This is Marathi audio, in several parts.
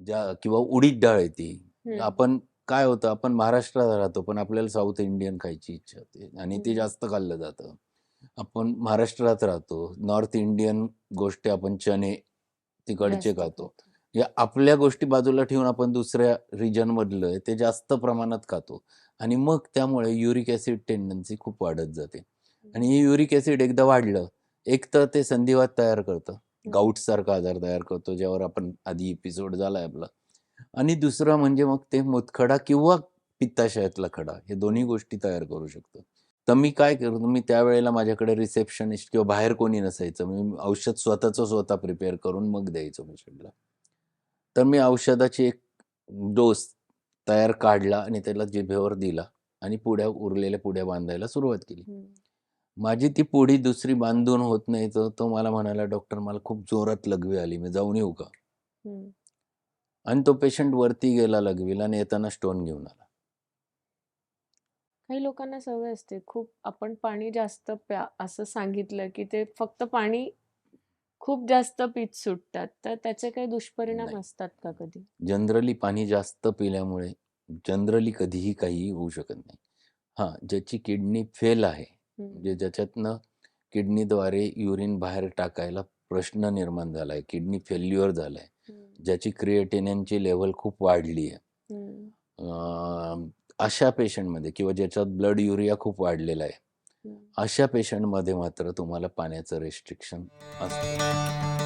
ज्या किंवा उडीद डाळ येते. आपण काय होतं आपण महाराष्ट्रात राहतो पण आपल्याला साऊथ इंडियन खायची इच्छा होते आणि ते. जास्त खाल्लं जातं आपण महाराष्ट्रात राहतो नॉर्थ इंडियन गोष्टी आपण चणे तिकडचे खातो. या आपल्या गोष्टी बाजूला ठेवून आपण दुसऱ्या रिजन मधलं ते जास्त प्रमाणात खातो आणि मग त्यामुळे युरिक ऍसिड टेंडन्सी खूप वाढत जाते आणि हे युरिक ऍसिड एकदा वाढलं एक तर ते संधिवात तयार करतं. गाऊट सारखा आजार तयार करतो ज्यावर आपण आधी एपिसोड झालाय आपला. आणि दुसरं म्हणजे मग ते मुतखडा किंवा पित्ताशयातला खडा हे दोन्ही गोष्टी तयार करू शकतो. तर मी काय करतो मी त्यावेळेला माझ्याकडे रिसेप्शनिस्ट किंवा बाहेर कोणी नसायचं मी औषध स्वतःचं स्वतः प्रिपेअर करून मग द्यायचो पेशंटला तर मी औषधाची एक डोस तयार काढला आणि त्याला जिभेवर दिला आणि पुड्या उरलेल्या पुड्या बांधायला सुरुवात केली. हं. माझी ती पुडी दुसरी बांधून होत नाही तर तो मला म्हणाला डॉक्टर मला खूप जोरात लघवी आली मी जाऊन येऊ का. आणि तो पेशंट वरती गेला लघवीला आणि येताना स्टोन घेऊन आला काही लोकांना सवय असते खूप आपण पाणी जास्त प्या असं सांगितलं की ते फक्त पाणी खूप जास्त पीत सुटतात तर त्याचे काही दुष्परिणाम. असतात का कधी जनरली पाणी जास्त पिल्यामुळे जनरली कधीही काहीही होऊ शकत नाही हां ज्याची किडनी फेल आहे. म्हणजे ज्याच्यातनं किडनीद्वारे युरिन बाहेर टाकायला प्रश्न निर्माण झाला आहे किडनी फेल्युअर झाला आहे हं. ज्याची क्रिएटिनिनची लेवल खूप वाढली आहे अशा पेशंटमध्ये किंवा ज्याच्यात ब्लड युरिया खूप वाढलेला आहे. अशा पेशंटमध्ये मात्र तुम्हाला पाण्याचं रेस्ट्रिक्शन असतं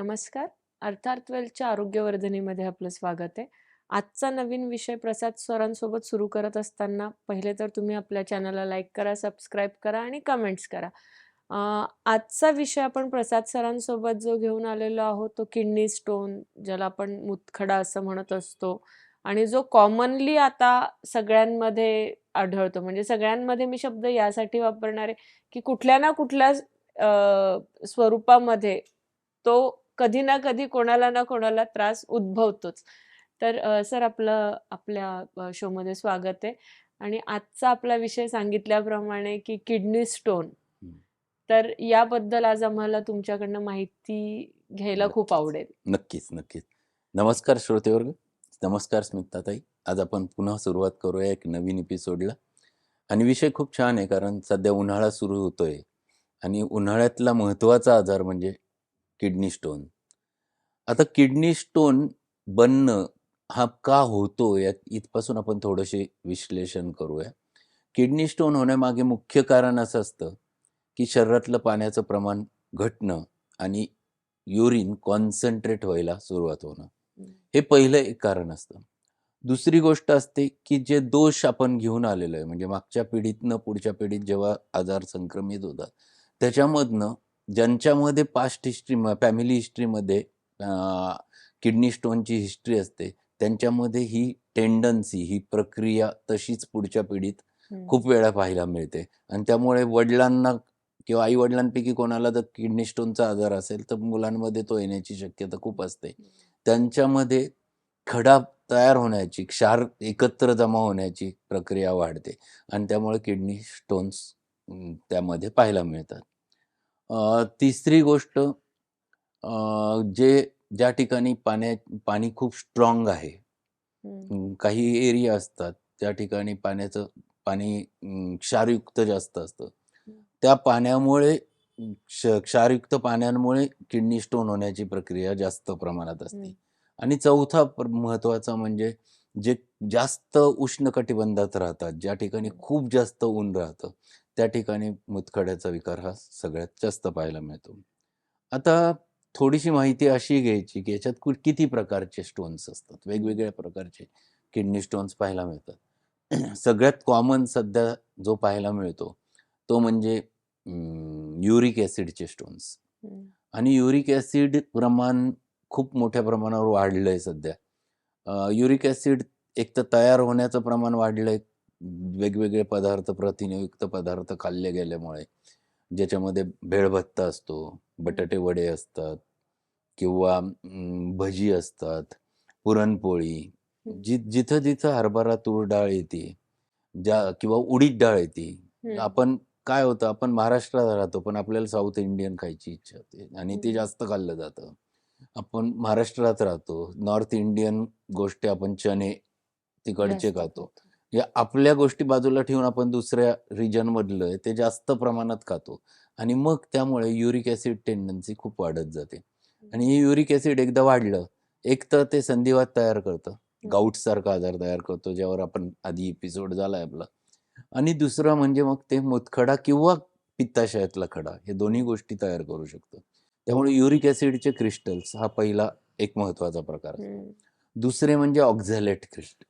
नमस्कार. अर्थात वेलच्या आरोग्यवर्धनीमध्ये आपलं स्वागत आहे. आजचा नवीन विषय प्रसाद सरांसोबत सुरू करत असताना पहिले तर तुम्ही आपल्या चॅनलला लाईक करा सबस्क्राईब करा आणि कमेंट्स करा. आजचा विषय आपण प्रसाद सरांसोबत जो घेऊन आलेलो आहोत तो किडनी स्टोन ज्याला आपण मुतखडा असं म्हणत असतो आणि जो कॉमनली आता सगळ्यांमध्ये आढळतो. म्हणजे सगळ्यांमध्ये मी शब्द यासाठी वापरणार आहे की कुठल्या ना कुठल्या स्वरूपामध्ये तो कधी ना कधी कोणाला ना कोणाला त्रास उद्भवतोच. तर सर आपलं आपल्या शोमध्ये स्वागत आहे. आणि आजचा आपला विषय सांगितल्याप्रमाणे की किडनी स्टोन. तर याबद्दल आज आम्हाला तुमच्याकडनं माहिती घ्यायला खूप. आवडेल. नक्कीच नक्कीच. नमस्कार श्रोतेवर्ग नमस्कार स्मिताताई. आज आपण पुन्हा सुरुवात करूया एक नवीन एपिसोडला आणि विषय खूप छान आहे कारण सध्या उन्हाळा सुरू होतोय. आणि उन्हाळ्यातला महत्त्वाचा आजार म्हणजे किडनी स्टोन. आता किडनी स्टोन बनणं हा का होतो या इथपासून आपण थोडेसे विश्लेषण करूया. किडनी स्टोन होण्यामागे मुख्य कारण असं असतं की शरीरातलं पाण्याचं प्रमाण घटणं आणि युरिन कॉन्सन्ट्रेट व्हायला सुरुवात होणं. हं. हे पहिलं एक कारण असतं. दुसरी गोष्ट असते की जे दोष आपण घेऊन आलेलो आहे म्हणजे मागच्या पिढीतनं पुढच्या पिढीत जेव्हा आजार संक्रमित होतात त्याच्यामधनं ज्यांच्यामध्ये पास्ट हिस्ट्री फॅमिली हिस्ट्रीमध्ये किडनी स्टोनची हिस्ट्री असते त्यांच्यामध्ये ही टेंडन्सी ही प्रक्रिया तशीच पुढच्या पिढीत. खूप वेळा पाहायला मिळते. आणि त्यामुळे वडिलांना किंवा आई वडिलांपैकी कोणाला जर किडनी स्टोनचा आजार असेल तर मुलांमध्ये तो येण्याची शक्यता खूप असते. त्यांच्यामध्ये खडा तयार होण्याची क्षार एकत्र जमा होण्याची प्रक्रिया वाढते. आणि त्यामुळे किडनी स्टोन्स त्यामध्ये पाहायला मिळतात. तिसरी गोष्ट अं, जे ज्या ठिकाणी पाण्या पाणी खूप स्ट्रॉंग आहे काही एरिया असतात त्या ठिकाणी पाण्याचं पाणी क्षारयुक्त जास्त असतं. त्या पाण्यामुळे क्षारयुक्त पाण्यामुळे किडनी स्टोन होण्याची प्रक्रिया जास्त प्रमाणात असते. आणि चौथा महत्त्वाचा म्हणजे जे जास्त उष्णकटिबंधात राहतात ज्या ठिकाणी खूप जास्त ऊन राहतं त्या ठिकाणी मुतखड्याचा विकार हा सगळ्यात जास्त पाहायला मिळतो. आता थोडीशी माहिती अशी घ्यायची की याच्यात किती प्रकारचे स्टोन्स असतात? वेगवेगळ्या प्रकारचे किडनी स्टोन्स पाहायला मिळतात. सगळ्यात कॉमन सध्या जो पाहायला मिळतो तो म्हणजे युरिक ॲसिडचे स्टोन्स. आणि युरिक ॲसिड प्रमाण खूप मोठ्या प्रमाणावर वाढलं आहे सध्या. युरिक ॲसिड एक तर तयार होण्याचं प्रमाण वाढलं आहे वेगवेगळे पदार्थ प्रथिनयुक्त पदार्थ खाल्ले गेल्यामुळे ज्याच्यामध्ये भेळभत्ता असतो बटाटे वडे असतात किंवा भजी असतात पुरणपोळी. जि जिथं जिथं हरभरा तूर डाळ येते ज्या किंवा उडीद डाळ येते. आपण काय होतं आपण महाराष्ट्रात राहतो पण आपल्याला साऊथ इंडियन खायची इच्छा होते आणि ते. जास्त खाल्लं जातं आपण महाराष्ट्रात राहतो नॉर्थ इंडियन गोष्टी आपण चणे तिकडचे खातो या आपल्या गोष्टी बाजूला ठेवून आपण दुसऱ्या रिजन मधलं आहे ते जास्त प्रमाणात खातो. आणि मग त्यामुळे युरिक ऍसिड टेंडन्सी खूप वाढत जाते. आणि हे युरिक ऍसिड एकदा वाढलं एक तर ते संधिवात तयार करतं. गाऊट सारखा आजार तयार करतो ज्यावर आपण आधी एपिसोड झालाय आपला. आणि दुसरं म्हणजे मग ते मुतखडा किंवा पित्ताशयातला खडा हे दोन्ही गोष्टी तयार करू शकतं. त्यामुळे युरिक ऍसिडचे क्रिस्टल्स हा पहिला एक महत्त्वाचा प्रकार आहे. दुसरे म्हणजे ऑक्झॅलेट क्रिस्टल.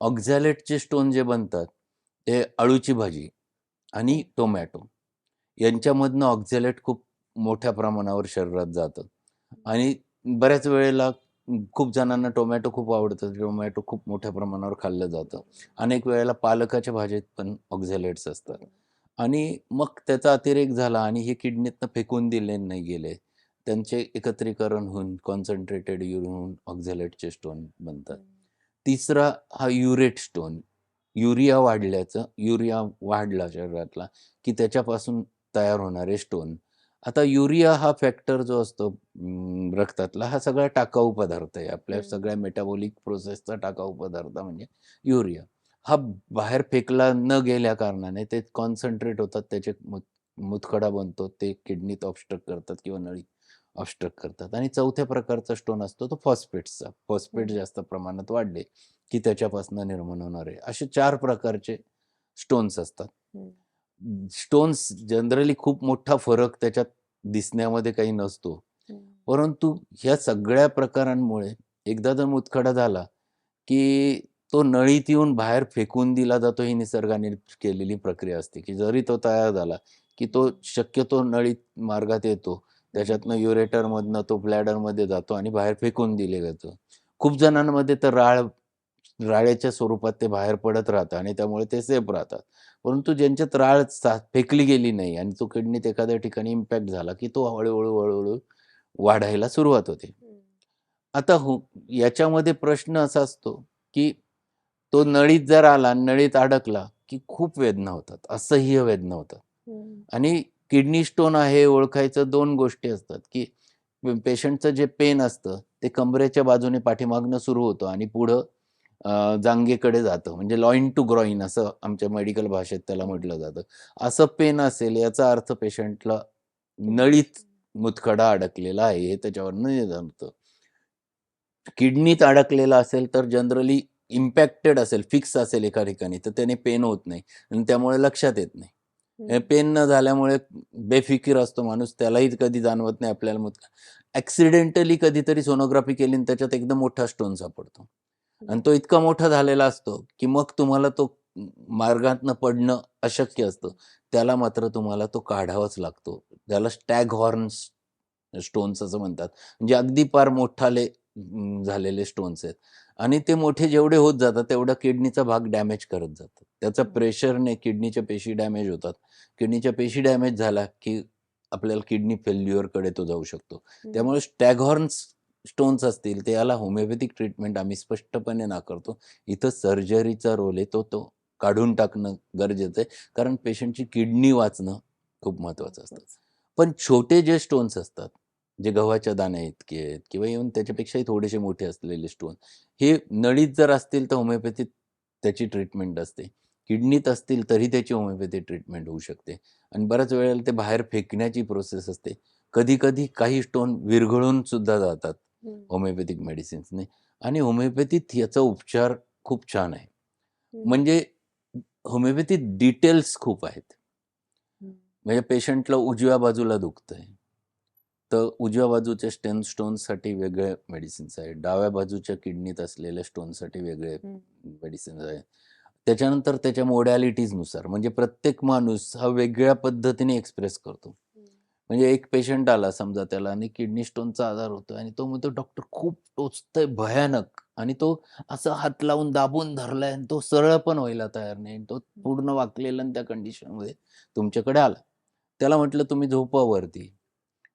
ऑक्झॅलेटचे स्टोन जे बनतात ते अळूची भाजी आणि टोमॅटो. यांच्यामधनं ऑक्झॅलेट खूप मोठ्या प्रमाणावर शरीरात जातं. आणि बऱ्याच वेळेला खूप जणांना टोमॅटो खूप आवडतं टोमॅटो खूप मोठ्या प्रमाणावर खाल्लं जातं. अनेक वेळेला पालकाच्या भाजीत पण ऑक्झॅलेट्स असतात. आणि मग त्याचा अतिरेक झाला आणि हे किडनीतनं फेकून दिले नाही गेले त्यांचे एकत्रीकरण होऊन कॉन्सन्ट्रेटेड होऊन ऑक्झॅलेटचे स्टोन बनतात. तिसरा हा युरेट स्टोन. युरिया वाढल्याचं युरिया वाढला शरीरातला की त्याच्यापासून तयार होणारे स्टोन. आता युरिया हा फॅक्टर जो असतो रक्तातला हा सगळा टाकाऊ पदार्थ आहे. आपल्या. सगळ्या मेटाबॉलिक प्रोसेसचा टाकाऊ पदार्थ म्हणजे युरिया. हा बाहेर फेकला न गेल्या कारणाने ते कॉन्सन्ट्रेट होतात त्याचे मुत- मुतखडा बनतो ते किडनीत ऑब्स्ट्रक्ट करतात किंवा नळी ऑब्स्ट्रक्ट करतात आणि चौथ्या प्रकारचा स्टोन असतो तो फॉस्फेट्सचा फॉस्फेट. जास्त प्रमाणात वाढले की त्याच्यापासून निर्माण होणारे असे चार प्रकारचे स्टोन्स असतात. स्टोन्स जनरली खूप मोठा फरक त्याच्यात दिसण्यामध्ये काही नसतो. परंतु ह्या सगळ्या प्रकारांमुळे एकदा जर मुतखडा झाला की तो नळीत येऊन बाहेर फेकून दिला जातो ही निसर्गाने केलेली प्रक्रिया असते की जरी तो तयार झाला की तो शक्यतो नळीत मार्गात येतो त्याच्यातनं युरेटरमधनं तो ब्लॅडरमध्ये जातो आणि बाहेर फेकून दिले जातो खूप जणांमध्ये तर राळ राळेच्या स्वरूपात ते बाहेर पडत राहतं आणि त्यामुळे ते सेफ राहतात परंतु ज्यांच्यात राळ फेकली गेली नाही आणि तो किडनीत एखाद्या ठिकाणी इम्पॅक्ट झाला की तो हळूहळू हळूहळू वाढायला सुरुवात होते. आता हो याच्यामध्ये प्रश्न असा असतो की तो नळीत जर आला नळीत अडकला की खूप वेदना होतात असह्य वेदना होतात. आणि किडनी स्टोन आहे ओळखायचं दोन गोष्टी असतात की पेशंटचं जे पेन असतं ते कमरेच्या बाजूने पाठीमागनं सुरू होतं आणि पुढं जांगेकडे जांघेकडे जातं. म्हणजे लॉईन टू ग्रॉईन असं आमच्या मेडिकल भाषेत त्याला म्हटलं जातं. असं पेन असेल याचा अर्थ पेशंटला नळीत मुतखडा अडकलेला आहे हे त्याच्यावरनं जाणतं किडनीत अडकलेला असेल तर जनरली इम्पॅक्टेड असेल फिक्स असेल एका ठिकाणी तर त्याने पेन होत नाही. आणि त्यामुळे लक्षात येत नाही. हे. पेन न झाल्यामुळे बेफिकीर असतो माणूस त्यालाही कधी जाणवत नाही आपल्याला मग. ऍक्सिडेंटली कधीतरी सोनोग्राफी केली आणि त्याच्यात एकदम मोठा स्टोन सापडतो. आणि तो इतका मोठा झालेला असतो की मग तुम्हाला तो मार्गातनं पडणं अशक्य असतं. त्याला मात्र तुम्हाला तो काढावाच लागतो. त्याला स्टॅग हॉर्न स्टोन्स असं म्हणतात. म्हणजे अगदी फार मोठाले झालेले स्टोन्स आहेत. आणि ते मोठे जेवढे होत जातात तेवढा किडनीचा भाग डॅमेज करत जातात त्याचा. प्रेशरने किडनीच्या पेशी डॅमेज होतात. किडनीच्या पेशी डॅमेज झाला की आपल्याला किडनी फेल्युअरकडे तो जाऊ शकतो. त्यामुळे स्टॅगहॉर्न्स स्टोन्स असतील ते याला होमिओपॅथिक ट्रीटमेंट आम्ही स्पष्टपणे नाकारतो. इथं सर्जरीचा रोल आहे तो तो काढून टाकणं गरजेचं आहे. कारण पेशंटची किडनी वाचणं खूप महत्वाचं असतं. पण छोटे जे स्टोन्स असतात जे गव्हाच्या दाण्या इतके आहेत किंवा येऊन त्याच्यापेक्षाही थोडेसे मोठे असलेले स्टोन हे नळीत जर असतील तर होमिओपॅथीत त्याची ट्रीटमेंट असते. किडनीत असतील तरी त्याची होमिओपॅथी ट्रीटमेंट होऊ शकते आणि बऱ्याच वेळेला ते बाहेर फेकण्याची प्रोसेस असते कधी कधी काही स्टोन विरघळून सुद्धा जातात. होमिओपॅथिक मेडिसिन्सने आणि होमिओपॅथीत याचा उपचार खूप छान आहे. म्हणजे होमिओपॅथीत डिटेल्स खूप आहेत. म्हणजे पेशंटला उजव्या बाजूला दुखतंय तर उजव्या बाजूच्या स्टेन स्टोनसाठी वेगळे मेडिसिन्स आहेत डाव्या बाजूच्या किडनीत असलेल्या स्टोनसाठी वेगळे. मेडिसिन्स आहेत त्याच्यानंतर त्याच्या मोडॅलिटीजनुसार म्हणजे प्रत्येक माणूस हा वेगळ्या पद्धतीने एक्सप्रेस करतो. म्हणजे एक पेशंट आला समजा त्याला आणि किडनी स्टोनचा आजार होतो आणि तो म्हणतो डॉक्टर खूप टोचतंय भयानक. आणि तो असं हात लावून दाबून धरलाय आणि तो सरळ पण व्हायला तयार नाही. आणि तो पूर्ण वाकलेला आणि त्या कंडिशनमध्ये तुमच्याकडे आला. त्याला म्हटलं तुम्ही झोपावरती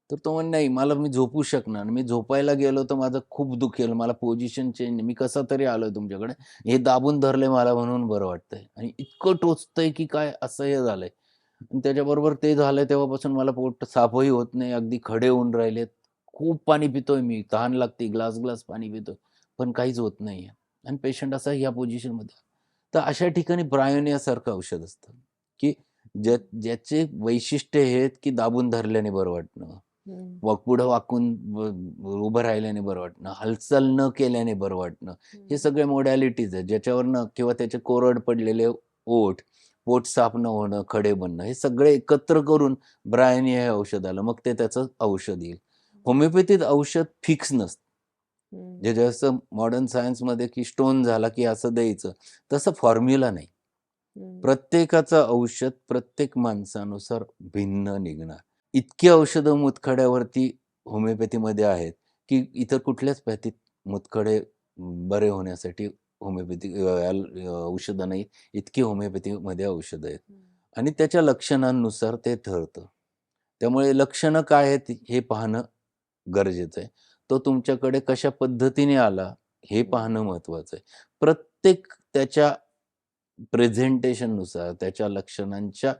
तर तो म्हणे, "नाही, मला मी झोपू शकणार मी झोपायला गेलो तर माझं खूप दुखेल. मला पोझिशन चेंज मी कसा तरी आलोय तुमच्याकडे. हे दाबून धरले मला म्हणून बरं वाटतंय आणि इतकं टोचतंय की काय असं हे झालंय." आणि त्याच्याबरोबर ते झालंय तेव्हापासून मला पोट साफही होत नाही. अगदी खडे होऊन राहिलेत. खूप पाणी पितोय मी. तहान लागते. ग्लास-ग्लास पाणी पितोय. पण काहीच होत नाहीये आणि पेशंट असा ह्या पोझिशनमध्ये. तर अशा ठिकाणी ब्रायोनियासारखं औषध असतं, की ज्या ज्याचे वैशिष्ट्य हे आहेत, की दाबून धरल्याने बरं वाटणं. पुढं वाकून उभं राहिल्याने बरं वाटणं. हालचाल न केल्याने बरं वाटणं. हे. सगळे मोडॅलिटीज आहेत. ज्याच्यावरनं किंवा त्याचे कोरड पडलेले ओठ, पोट साफ न होणं, खडे बनणं हे सगळे एकत्र करून ब्रायोनिया हे औषध आलं. मग ते त्याचं औषध येईल. होमिओपॅथीत औषध फिक्स नसतं. जे जसं मॉडर्न सायन्समध्ये की स्टोन झाला की असं द्यायचं. तसं फॉर्म्युला नाही. प्रत्येकाचं औषध प्रत्येक माणसानुसार भिन्न निघणार. इतकी औषधं मुतखड्यावरती होमिओपॅथीमध्ये आहेत, की इतर कुठल्याच पॅथीत मुतखडे बरे होण्यासाठी होमिओपॅथी औषधं नाहीत. इतकी होमिओपॅथीमध्ये औषधं आहेत. आणि त्याच्या लक्षणांनुसार ते ठरतं. त्यामुळे लक्षणं काय आहेत हे पाहणं गरजेचं आहे. तो तुमच्याकडे कशा पद्धतीने आला हे हं. पाहणं महत्त्वाचं आहे. प्रत्येक त्याच्या प्रेझेंटेशननुसार, त्याच्या लक्षणांच्या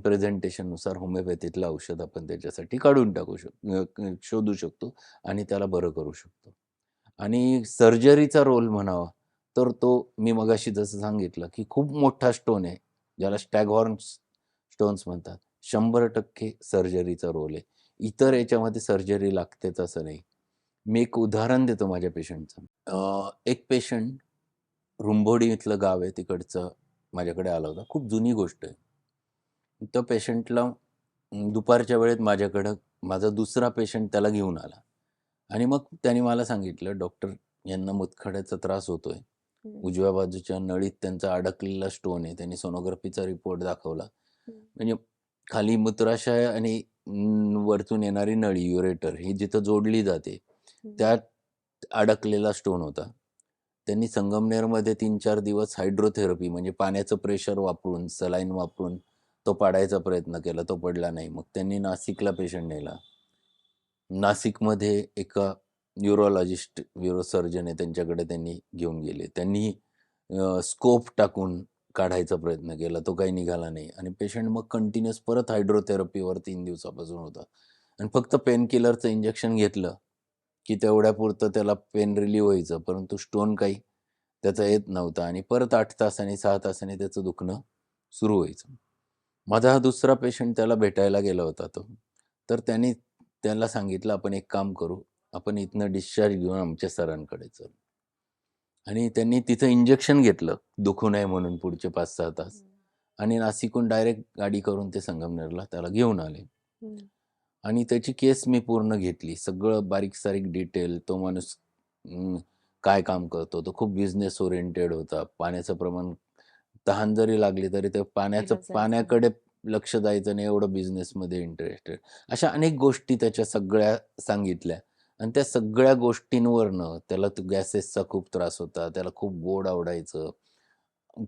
प्रेझेंटेशननुसार होमिओपॅथीतलं औषध आपण त्याच्यासाठी काढून टाकू शकतो शोधू शकतो आणि त्याला बरं करू शकतो. आणि सर्जरीचा रोल म्हणावा, तर तो मी मगाशी जसं सांगितलं, की खूप मोठा स्टोन आहे. ज्याला हं. स्टॅगहॉर्न स्टोन्स म्हणतात. 100% सर्जरीचा रोल आहे. इतर याच्यामध्ये सर्जरी लागतेच असं नाही. मी एक उदाहरण देतो माझ्या पेशंटचं. एक पेशंट रुंबोडी इथलं गाव आहे तिकडचं माझ्याकडे आला होता. खूप जुनी गोष्ट आहे. त्या पेशंटला दुपारच्या वेळेत माझ्याकडं माझा दुसरा पेशंट त्याला घेऊन आला आणि मग त्याने मला सांगितलं, "डॉक्टर यांना मुतखड्याचा त्रास होतोय. उजव्या बाजूच्या नळीत त्यांचा अडकलेला स्टोन आहे." त्यांनी सोनोग्राफीचा रिपोर्ट दाखवला. म्हणजे खाली मूत्राशय आणि वरतून येणारी नळी युरेटर ही जिथं जोडली जाते. त्यात अडकलेला स्टोन होता. त्यांनी संगमनेरमध्ये 3-4 दिवस हायड्रोथेरपी म्हणजे पाण्याचं प्रेशर वापरून, सलाईन वापरून तो पाडायचा प्रयत्न केला. तो पडला नाही. मग त्यांनी नाशिकला पेशंट नेला. नाशिकमध्ये एका न्युरोलॉजिस्ट न्युरोसर्जन आहे त्यांच्याकडे त्यांनी घेऊन गेले. त्यांनी स्कोप टाकून काढायचा प्रयत्न केला. तो काही निघाला नाही आणि पेशंट मग कंटिन्युअस परत हायड्रोथेरपीवर तीन दिवसापासून होता आणि फक्त पेन किलरचं इंजेक्शन घेतलं, की तेवढ्यापुरतं त्याला पेन रिलीव्ह व्हायचं. परंतु स्टोन काही त्याचा येत नव्हता आणि परत आठ तासाने सहा तासाने त्याचं दुखणं सुरू व्हायचं. माझा हा दुसरा पेशंट त्याला भेटायला गेला होता तो. तर त्यांनी त्याला सांगितलं, "आपण एक काम करू. आपण इथनं डिस्चार्ज घेऊन आमच्या सरांकडे चल." आणि त्यांनी तिथं इंजेक्शन घेतलं, दुखू नये म्हणून पुढचे 5-6 तास हं. आणि नाशिकहून डायरेक्ट गाडी करून ते संगमनेरला त्याला घेऊन आले. आणि त्याची केस मी पूर्ण घेतली. सगळं बारीक-सारीक डिटेल तो माणूस काय काम करतो. तो खूप बिझनेस ओरिएंटेड होता. पाण्याचं प्रमाण तहान जरी लागली तरी ते पाण्याचं. पाण्याकडे लक्ष द्यायचं नाही एवढं बिझनेसमध्ये इंटरेस्टेड. अशा अनेक गोष्टी त्याच्या सगळ्या सांगितल्या आणि त्या सगळ्या गोष्टींवरनं त्याला तो गॅसेसचा खूप त्रास होता. त्याला खूप गोड आवडायचं.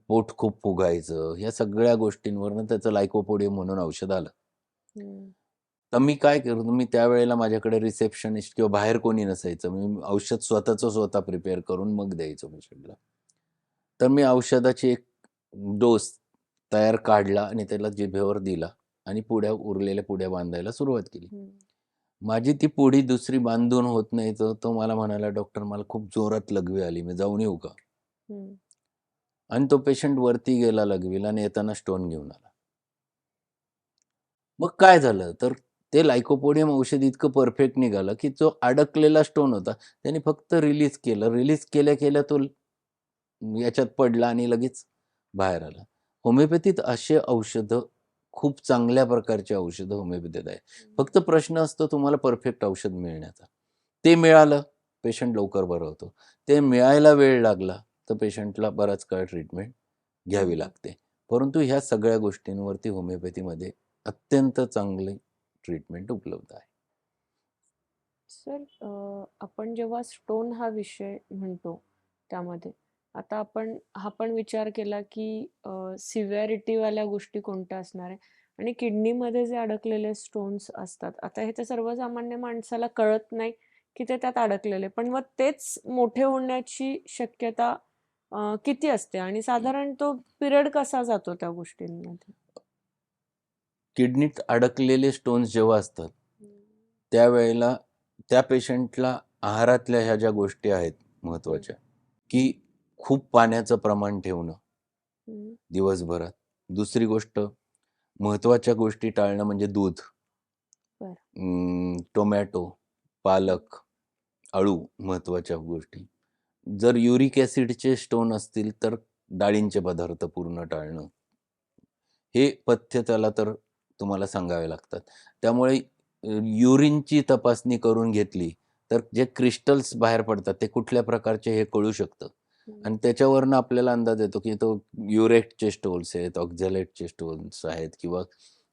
पोट खूप फुगायचं. ह्या सगळ्या गोष्टींवरनं त्याचं लाइकोपोडियम म्हणून औषध आलं. तर मी काय करतो, मी त्यावेळेला माझ्याकडे रिसेप्शनिस्ट किंवा बाहेर कोणी नसायचं. मी औषध स्वतःचं स्वतः प्रिपेअर करून मग द्यायचो पेशंटला. तर मी औषधाची एक डोस तयार काढला आणि त्याला जिभेवर दिला आणि पुड्या उरलेल्या पुड्या बांधायला सुरुवात केली. माझी ती पुडी दुसरी बांधून होत नाही तर तो मला म्हणाला, "डॉक्टर मला खूप जोरात लघवी आली. मी जाऊन येऊ का?" आणि तो पेशंट वरती गेला लघवीला आणि येताना स्टोन घेऊन आला. मग काय झालं, तर ते लाइकोपोडियम औषध इतकं परफेक्ट निघालं, की जो अडकलेला स्टोन होता, त्याने फक्त रिलीज केलं. रिलीज केल्या-केल्या तो याच्यात पडला आणि लगेच बाहेर आला. होमिओपॅथीत असे औषधं खूप चांगल्या प्रकारची औषधं होमिओपॅथीत आहे. फक्त प्रश्न असतो तुम्हाला परफेक्ट औषध मिळण्याचा. ते मिळालं, पेशंट लवकर बरं होतो. ते मिळायला वेळ लागला, तर पेशंटला बराच काळ ट्रीटमेंट घ्यावी. लागते. परंतु ह्या सगळ्या गोष्टींवरती होमिओपॅथीमध्ये अत्यंत चांगली ट्रीटमेंट उपलब्ध आहे. सर आपण जेव्हा स्टोन हा विषय म्हणतो त्यामध्ये, आता आपण हा पण विचार केला की अ, सिव्हिॲरिटीवाल्या गोष्टी कोणत्या असणार आहे? आणि किडनीमध्ये जे अडकलेले स्टोन्स असतात आता हे तर सर्वसामान्य माणसाला कळत नाही की ते त्यात अडकलेले पण मग तेच मोठे होण्याची शक्यता किती असते? आणि साधारण तो पिरियड कसा जातो त्या गोष्टींमध्ये? किडनीत अडकलेले स्टोन्स जेव्हा असतात त्यावेळेला त्या पेशंटला आहारातल्या ह्या ज्या गोष्टी आहेत महत्त्वाच्या की खूप पाण्याचं प्रमाण ठेवणं. दिवसभरात. दुसरी गोष्ट महत्त्वाच्या गोष्टी टाळणं म्हणजे दूध. टोमॅटो पालक अळू महत्त्वाच्या गोष्टी. जर युरिक ॲसिडचे स्टोन असतील तर डाळींचे पदार्थ पूर्ण टाळणं. हे पथ्य त्याला तर तुम्हाला सांगावे लागतात. त्यामुळे युरिनची तपासणी करून घेतली तर जे क्रिस्टल्स बाहेर पडतात ते कुठल्या प्रकारचे हे कळू शकतं. आणि त्याच्यावरनं आपल्याला अंदाज येतो की तो युरेटचे स्टोन्स आहेत ऑक्झॅलेटचे स्टोन्स आहेत किंवा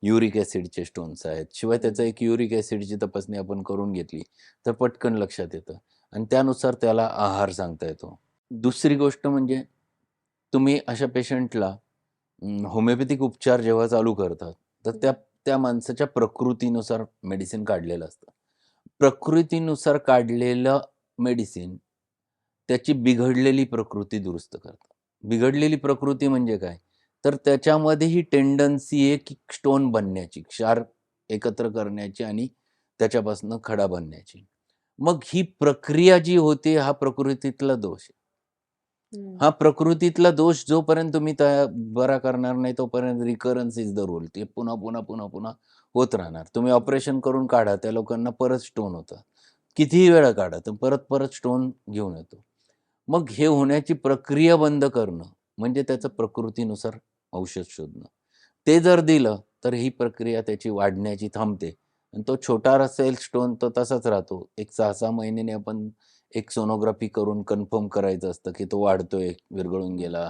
युरिक ॲसिडचे स्टोन्स आहेत. शिवाय त्याचं एक युरिक ॲसिडची तपासणी आपण करून घेतली तर पटकन लक्षात येतं आणि त्यानुसार त्याला आहार सांगता येतो. दुसरी गोष्ट म्हणजे तुम्ही अशा पेशंटला होमिओपॅथिक उपचार जेव्हा चालू करतात तर त्या त्या माणसाच्या प्रकृतीनुसार मेडिसिन काढलेलं असतं. प्रकृतीनुसार काढलेलं मेडिसिन त्याची बिघडलेली प्रकृती दुरुस्त करतं बिघडलेली प्रकृती म्हणजे काय? तर त्याच्यामध्ये ही टेंडन्सी आहे की स्टोन बनण्याची क्षार एकत्र करण्याची आणि त्याच्यापासून खडा बनण्याची. मग ही प्रक्रिया जी होते हा प्रकृतीतला दोष आहे. हा प्रकृतीतला दोष जोपर्यंत तुम्ही त्या बरा करणार नाही तोपर्यंत रिकरन्स इज द रूल ते पुन्हा पुन्हा पुन्हा पुन्हा होत राहणार. तुम्ही ऑपरेशन करून काढा त्या लोकांना परत स्टोन होतं. कितीही वेळा काढा तर परत परत स्टोन घेऊन येतो. मग हे होण्याची प्रक्रिया बंद करणं म्हणजे त्याचं प्रकृतीनुसार औषध शोधणं. ते जर दिलं तर ही प्रक्रिया त्याची वाढण्याची थांबते. आणि तो छोटा असेल स्टोन तो तसाच राहतो. एक सहा सहा महिन्याने आपण एक सोनोग्राफी करून कन्फर्म करायचं असतं की तो वाढतोय विरघळून गेला.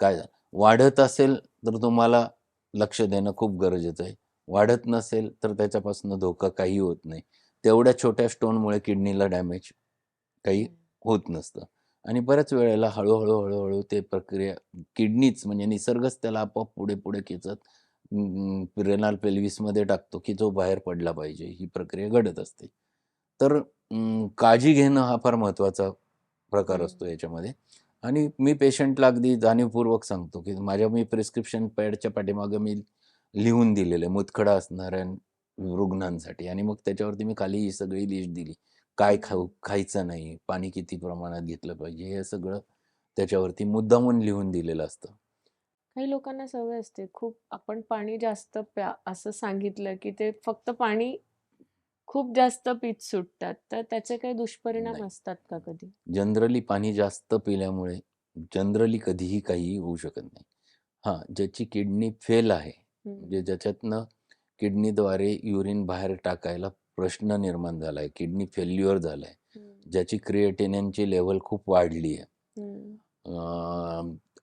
काय वाढत असेल तर तुम्हाला लक्ष देणं खूप गरजेचं आहे. वाढत नसेल तर त्याच्यापासून धोका काही होत नाही. तेवढ्या छोट्या स्टोनमुळे किडनीला डॅमेज काही होत नसतं. आणि बऱ्याच वेळेला हळूहळू हळूहळू ते प्रक्रिया किडनीच म्हणजे निसर्गच त्याला आपोआप पुढे पुढे खेचत रेनाल पेल्विसमध्ये टाकतो की जो बाहेर पडला पाहिजे ही प्रक्रिया घडत असते. तर काळजी घेणं हा फार महत्त्वाचा प्रकार. असतो याच्यामध्ये. आणि मी पेशंटला अगदी जाणीवपूर्वक सांगतो की माझ्या मी प्रिस्क्रिप्शन पॅडच्या पाठीमागं मी लिहून दिलेलं आहे मुतखडा असणाऱ्या रुग्णांसाठी. आणि मग त्याच्यावरती मी खाली ही सगळी लिस्ट दिली. काय खाऊ खायचं नाही पाणी किती प्रमाणात घेतलं पाहिजे हे सगळं त्याच्यावरती मुद्दामून लिहून दिलेलं असतं काही लोकांना सवय असते खूप आपण पाणी जास्त प्या असं सांगितलं की ते फक्त पाणी खूप जास्त पीत सुटतात तर त्याचे काही दुष्परिणाम नाही. असतात का कधी जनरली पाणी जास्त पिल्यामुळे जनरली कधीही काहीही होऊ शकत नाही हां ज्याची किडनी फेल आहे हम्म. म्हणजे ज्याच्यातनं किडनीद्वारे युरिन बाहेर टाकायला प्रश्न निर्माण झाला आहे किडनी फेल्युअर झाला आहे हम्म. ज्याची क्रिएटिनिनची लेवल खूप वाढली आहे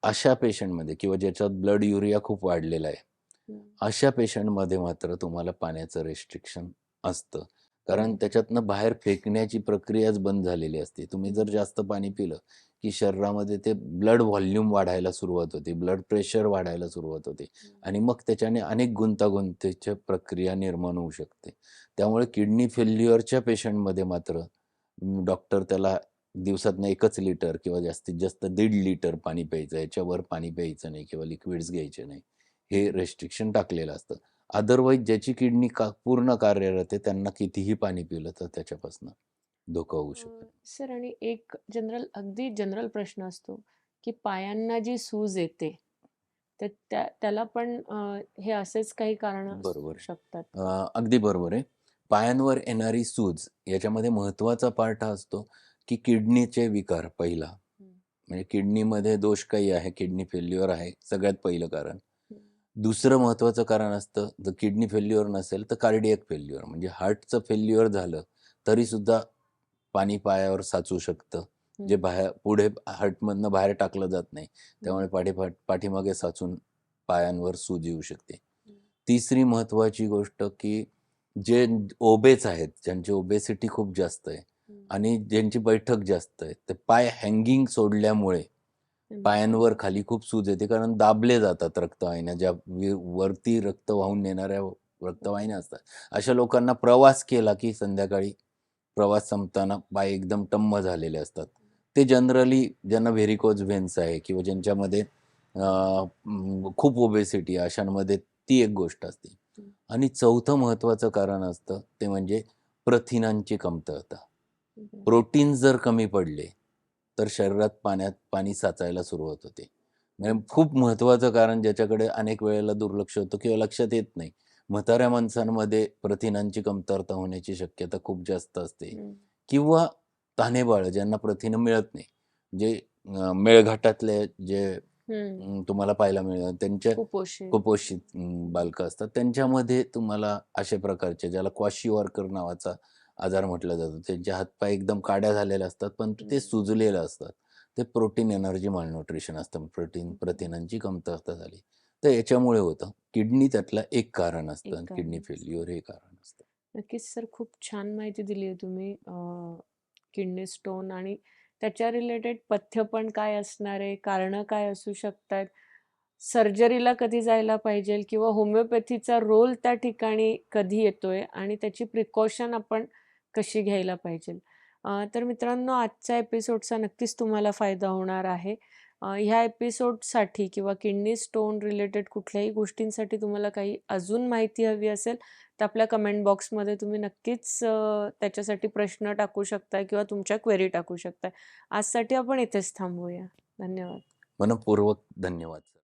अशा पेशंटमध्ये किंवा ज्याच्यात ब्लड युरिया खूप वाढलेला आहे. अशा पेशंटमध्ये मात्र तुम्हाला पाण्याचं रेस्ट्रिक्शन असतं कारण. त्याच्यातनं बाहेर फेकण्याची प्रक्रियाच बंद झालेली असते. तुम्ही जर जास्त पाणी पिलं की शरीरामध्ये ते ब्लड व्हॉल्यूम वाढायला सुरुवात होते ब्लड प्रेशर वाढायला सुरुवात होते आणि मग त्याच्याने अनेक गुंतागुंतीच्या प्रक्रिया निर्माण होऊ शकते. त्यामुळे किडनी फेल्युअरच्या पेशंटमध्ये मात्र डॉक्टर त्याला दिवसातनं एकच लिटर किंवा जास्तीत जास्त दीड लिटर पाणी प्यायचं याच्यावर पाणी प्यायचं नाही किंवा लिक्विड्स घ्यायचे नाही हे रेस्ट्रिक्शन टाकलेलं असतं. अदरवाईज ज्याची किडनी का पूर्ण कार्यरत आहे त्यांना कितीही पाणी पिलं तर त्याच्यापासून धोका होऊ शकतो सर आणि एक जनरल अगदी जनरल प्रश्न असतो की पायांना जी सूज येते तर त्या त्याला पण हे असेच काही कारण बरोबर. शकतात अगदी बरोबर आहे पायांवर येणारी सूज याच्यामध्ये महत्त्वाचा पार्ट हा असतो की किडनीचे विकार पहिला. म्हणजे किडनीमध्ये दोष काही आहे किडनी फेल्युअर आहे सगळ्यात पहिलं कारण. दुसरं महत्त्वाचं कारण असतं जर किडनी फेल्युअर नसेल तर कार्डियक फेल्युअर म्हणजे हार्टचं फेल्युअर झालं तरीसुद्धा पाणी पायावर साचू शकतं जे. बाहेर पुढे हार्टमधनं बाहेर टाकलं जात नाही त्यामुळे पाठीपाठ पाठीमागे साचून पायांवर सूज येऊ शकते तिसरी महत्त्वाची गोष्ट की जे ओबेस आहेत ज्यांची ओबेसिटी खूप जास्त आहे. आणि ज्यांची बैठक जास्त आहे ते पाय हँगिंग सोडल्यामुळे. पायांवर खाली खूप सूज येते कारण दाबले जातात रक्तवाहिन्या ज्या वरती रक्त वाहून नेणाऱ्या रक्तवाहिन्या असतात. अशा लोकांना प्रवास केला की संध्याकाळी प्रवास संपताना पाय एकदम टम्म झालेले असतात. ते जनरली ज्यांना व्हेरिकोज व्हेन्स आहे किंवा ज्यांच्यामध्ये खूप ओबेसिटी आहे अशांमध्ये ती एक गोष्ट असते. आणि चौथं महत्त्वाचं कारण असतं ते म्हणजे प्रथिनांची कमतरता. प्रोटीन्स जर कमी पडले, तर शरीरात पाण्यात पाणी साचायला सुरुवात होते. म्हणजे खूप महत्त्वाचं कारण ज्याच्याकडे अनेक वेळेला दुर्लक्ष होतं किंवा लक्षात येत नाही. म्हाताऱ्या माणसांमध्ये प्रथिनांची कमतरता होण्याची शक्यता खूप जास्त असते. किंवा तान्हेबाळं ज्यांना प्रथिनं मिळत नाही. जे मेळघाटातले जे तुम्हाला पाहायला मिळेल त्यांच्या कुपोषित. बालकं असतात. त्यांच्यामध्ये तुम्हाला अशा प्रकारचे ज्याला क्वाशिऑर्कर नावाचा आजार म्हटला जातो. त्यांचे हातपाय एकदम काड्या झालेले असतात, परंतु ते. सुजलेले असतात. ते प्रोटीन एनर्जी मालन्यूट्रिशन असतं. प्रोटीन प्रथिनांची कमतरता झाली. तर याच्यामुळे होतं. किडनी त्यातलं एक कारण असतं. किडनी. फेल्युअर हे कारण असतं. नक्कीच सर खूप छान माहिती दिली आहे तुम्ही किडनी स्टोन आणि त्याच्या रिलेटेड पथ्य पण काय असणार आहे, कारणं काय असू शकतात, सर्जरीला कधी जायला पाहिजेल किंवा होमिओपॅथीचा रोल त्या ठिकाणी कधी येतोय आणि त्याची प्रिकॉशन आपण कशी घ्यायला पाहिजेल. तर मित्रांनो आजच्या एपिसोडचा नक्कीच तुम्हाला फायदा होणार आहे. ह्या एपिसोडसाठी किंवा किडनी स्टोन रिलेटेड कुठल्याही गोष्टींसाठी तुम्हाला काही अजून माहिती हवी असेल, तर आपल्या कमेंट बॉक्समध्ये तुम्ही नक्कीच त्याच्यासाठी प्रश्न टाकू शकता किंवा तुमच्या क्वेरी टाकू शकता. आजसाठी आपण इथेच थांबूया. धन्यवाद. मनपूर्वक धन्यवाद सर.